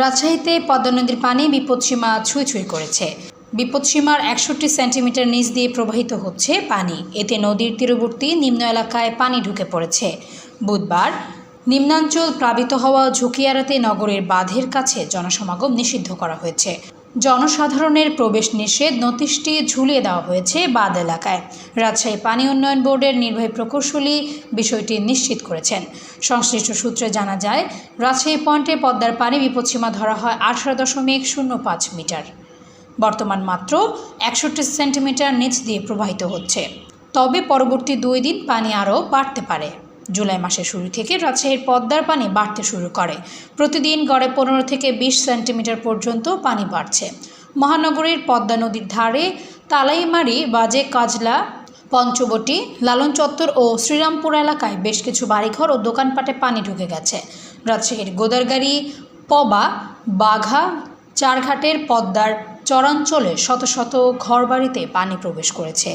রাজশাহীতে পদ্মা নদীর পানি বিপদসীমা ছুঁই ছুঁই করেছে। বিপদসীমার একষট্টি সেন্টিমিটার নিচ দিয়ে প্রবাহিত হচ্ছে পানি। এতে নদীর তীরবর্তী নিম্ন এলাকায় পানি ঢুকে পড়েছে। বুধবার নিম্নাঞ্চল প্লাবিত হওয়া ঝুঁকি এড়াতে নগরের বাঁধের কাছে জনসমাগম নিষিদ্ধ করা হয়েছে। জনসাধারণের প্রবেশ নিষেধ নোটিশটি ঝুলিয়ে দেওয়া হয়েছে বাদ এলাকায়। রাজশাহী পানি উন্নয়ন বোর্ডের নির্বাহী প্রকৌশলী বিষয়টি নিশ্চিত করেছেন। সংশ্লিষ্ট সূত্রে জানা যায়, রাজশাহী পয়েন্টে পদ্মার পানি বিপদসীমা ধরা হয় আঠারো দশমিক শূন্য পাঁচ মিটার। বর্তমান মাত্র একষট্টি সেন্টিমিটার নিচ দিয়ে প্রবাহিত হচ্ছে। তবে পরবর্তী দুই দিন পানি আরও বাড়তে পারে। জুলাই মাসের শুরু থেকে রাজশাহীর পদ্মার পানি বাড়তে শুরু করে। প্রতিদিন গড়ে পনেরো থেকে বিশ সেন্টিমিটার পর্যন্ত পানি বাড়ছে। মহানগরীর পদ্মা নদীর ধারে তালাইমারি বাজে কাজলা, পঞ্চবটি, লালন চত্বর ও শ্রীরামপুর এলাকায় বেশ কিছু বাড়িঘর ও দোকানপাটে পানি ঢুকে গেছে। রাজশাহীর গোদারগাড়ি, পবা, বাঘা, চারঘাটের পদ্মার চরাঞ্চলে শত শত ঘরবাড়িতে পানি প্রবেশ করেছে।